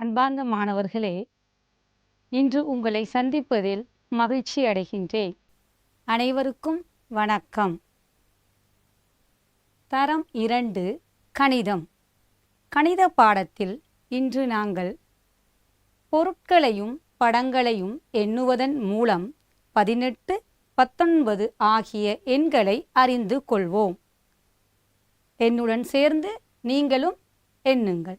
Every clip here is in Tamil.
அன்பார்ந்த மாணவர்களே இன்று உங்களை சந்திப்பதில் மகிழ்ச்சி அடைகின்றேன். அனைவருக்கும் வணக்கம். தரம் இரண்டு கணிதம். கணித பாடத்தில் இன்று நாங்கள் பொருட்களையும் படங்களையும் எண்ணுவதன் மூலம் பதினெட்டு பத்தொன்பது ஆகிய எண்களை அறிந்து கொள்வோம். என்னுடன் சேர்ந்து நீங்களும் எண்ணுங்கள்.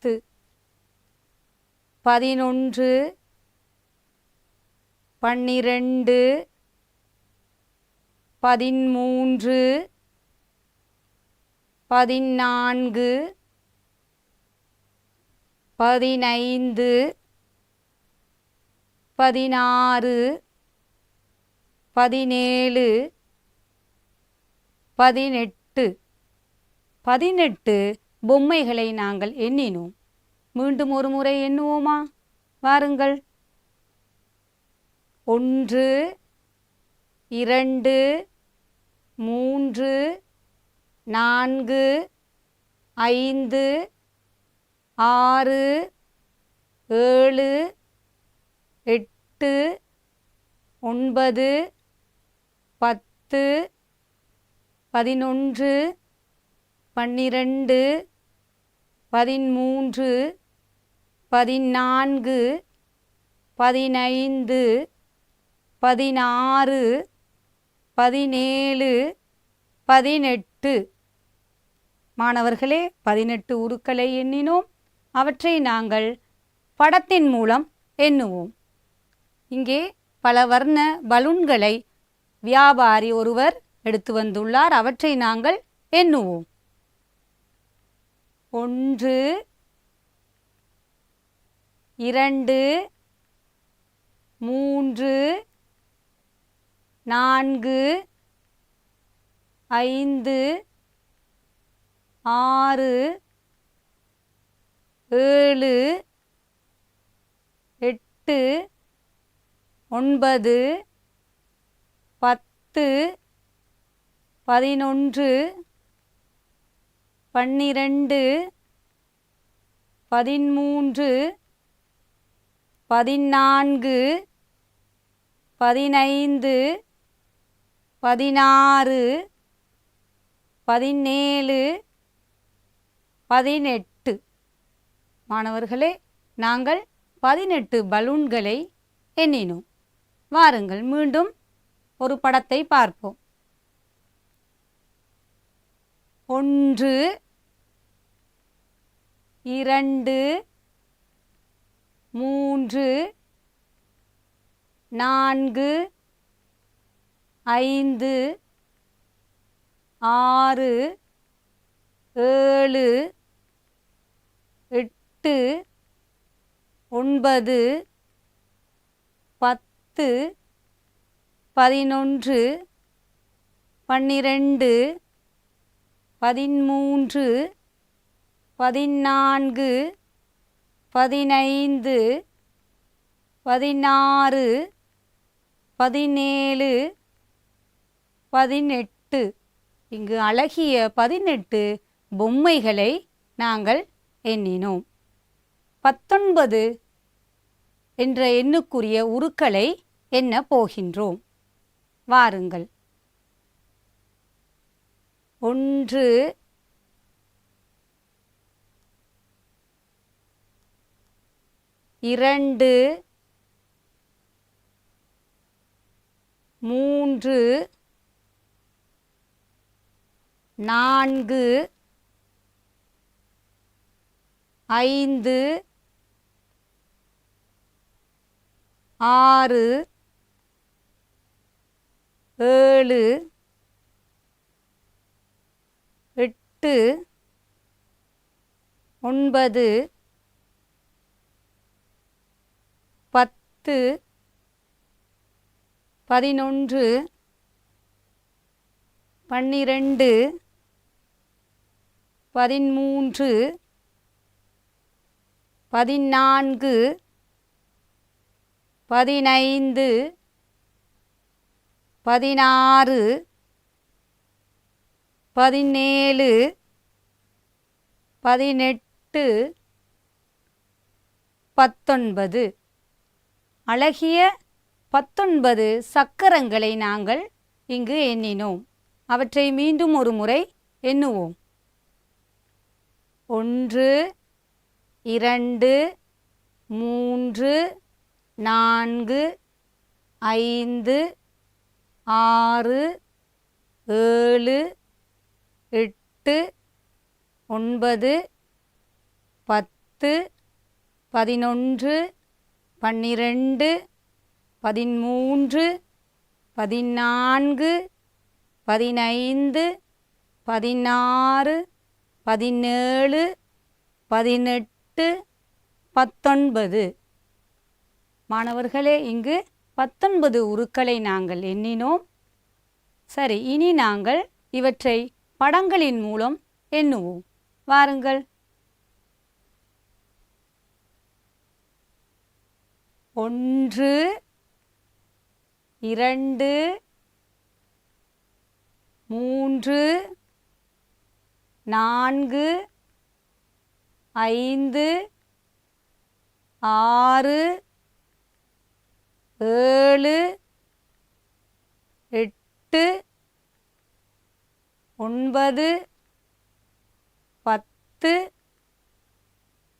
பத்து. பதினொன்று. பன்னிரண்டு. பதிமூன்று. பதினான்கு. பதினைந்து. பதினாறு. பதினேழு. பதினெட்டு. பதினெட்டு. பொம்மைகளை நாங்கள் எண்ணினோம். மீண்டும் ஒரு முறை எண்ணுவோமா? வாருங்கள். ஒன்று இரண்டு மூன்று நான்கு ஐந்து ஆறு ஏழு எட்டு ஒன்பது பத்து பதினொன்று பன்னிரண்டு பதிமூன்று பதினான்கு பதினைந்து பதினாறு பதினேழு பதினெட்டு. மாணவர்களே பதினெட்டு உருக்களை எண்ணினோம். அவற்றை நாங்கள் படத்தின் மூலம் எண்ணுவோம். இங்கே பல வர்ண பலூன்களை வியாபாரி ஒருவர் எடுத்து வந்துள்ளார். அவற்றை நாங்கள் எண்ணுவோம். ஒன்று இரண்டு மூன்று நான்கு ஐந்து ஆறு ஏழு எட்டு ஒன்பது பத்து பதினொன்று பன்னிரண்டு பதிமூன்று பதினான்கு பதினைந்து பதினாறு பதினேழு பதினெட்டு. மாணவர்களே நாங்கள் பதினெட்டு பலூன்களை எண்ணினோம். வாருங்கள் மீண்டும் ஒரு படத்தை பார்ப்போம். ஒன்று இரண்டு மூன்று நான்கு ஐந்து ஆறு ஏழு எட்டு ஒன்பது பத்து பதினொன்று பன்னிரண்டு பதிமூன்று பதினான்கு பதினைந்து பதினாறு பதினேழு பதினெட்டு. இங்கு அழகிய பதினெட்டு பொம்மைகளை நாங்கள் எண்ணினோம். பத்தொன்பது என்ற எண்ணுக்குரிய உருக்களை எண்ண போகின்றோம். வாருங்கள். ஒன்று இரண்டு மூன்று நான்கு ஐந்து ஆறு ஏழு எட்டு ஒன்பது பத்து பதினொன்று பன்னிரண்டு பதிமூன்று பதினான்கு பதினைந்து பதினாறு பதினேழு பதினெட்டு பத்தொன்பது. அழகிய பத்தொன்பது சக்கரங்களை நாங்கள் இங்கு எண்ணினோம். அவற்றை மீண்டும் ஒரு முறை எண்ணுவோம். ஒன்று இரண்டு மூன்று நான்கு ஐந்து ஆறு ஏழு எட்டு ஒன்பது பத்து பதினொன்று பன்னிரண்டு பதிமூன்று பதினான்கு பதினைந்து பதினாறு பதினேழு பதினெட்டு பத்தொன்பது. மாணவர்களே இங்கு பத்தொன்பது உருக்களை நாங்கள் எண்ணினோம். சரி இனி நாங்கள் இவற்றை படங்களின் மூலம் எண்ணுவோம். வாருங்கள். ஒன்று இரண்டு மூன்று நான்கு ஐந்து ஆறு ஏழு எட்டு ஒன்பது பத்து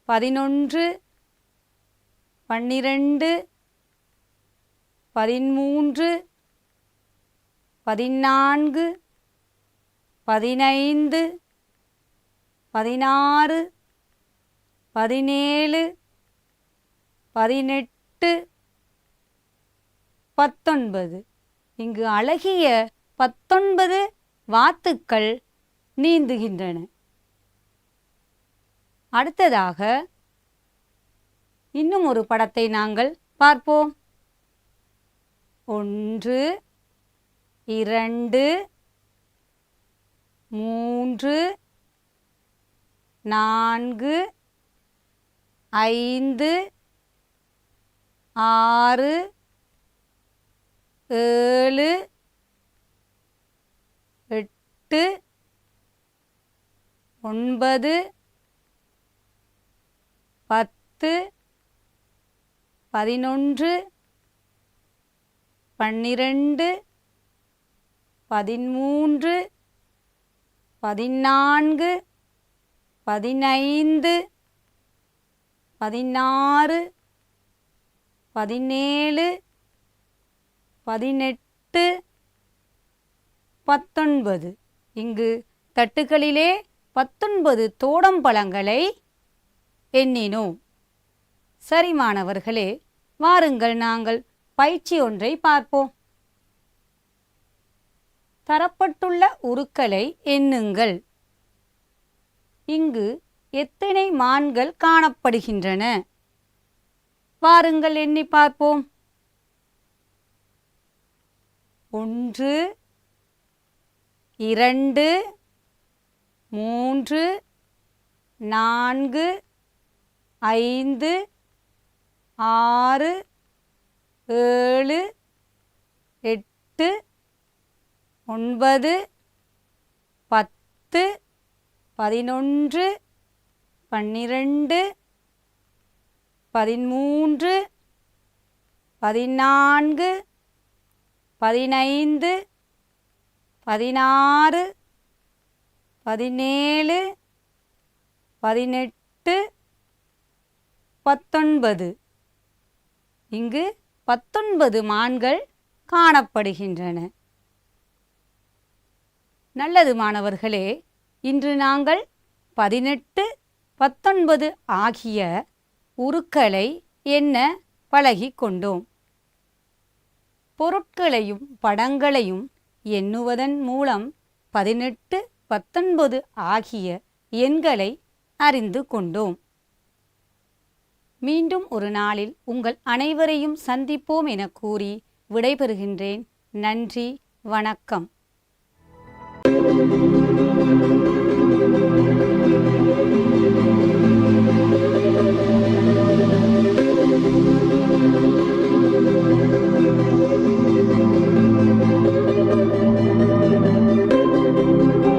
பதினொன்று பன்னிரண்டு பதிமூன்று பதினான்கு பதினைந்து பதினாறு பதினேழு பதினெட்டு பத்தொன்பது. இங்கு அழகிய பத்தொன்பது வாத்துக்கள் நீந்துகின்றன. அடுத்ததாக இன்னும் ஒரு படத்தை நாங்கள் பார்ப்போம். ஒன்று இரண்டு மூன்று நான்கு ஐந்து ஆறு ஏழு எட்டு ஒன்பது பத்து பதினொன்று பன்னிரண்டு பதிமூன்று பதினான்கு பதினைந்து பதினாறு பதினேழு பதினெட்டு பத்தொன்பது. இங்கு தட்டுகளிலே பத்தொன்பது தோடம்பழங்களை எண்ணினோம். சரி மாணவர்களே வாருங்கள் நாங்கள் பயிற்சி ஒன்றை பார்ப்போம். தரப்பட்டுள்ள உருக்களை எண்ணுங்கள். இங்கு எத்தனை மான்கள் காணப்படுகின்றன? வாருங்கள் எண்ணி பார்ப்போம். ஒன்று இரண்டு மூன்று நான்கு ஐந்து ஆறு ஏழு எட்டு ஒன்பது பத்து பதினொன்று பன்னிரண்டு பதிமூன்று பதினான்கு பதினைந்து பதினாறு பதினேழு பதினெட்டு பத்தொன்பது இங்கு பத்தொன்பது மான்கள் காணப்படுகின்றன. நல்லது மாணவர்களே இன்று நாங்கள் பதினெட்டு பத்தொன்பது ஆகிய உருக்களை எண்ண பழகிக் கொண்டோம். பொருட்களையும் படங்களையும் எண்ணுவதன் மூலம் பதினெட்டு பத்தொன்பது ஆகிய எண்களை அறிந்து கொண்டோம். மீண்டும் ஒரு நாளில் உங்கள் அனைவரையும் சந்திப்போம் என கூறி விடைபெறுகின்றேன். நன்றி வணக்கம்.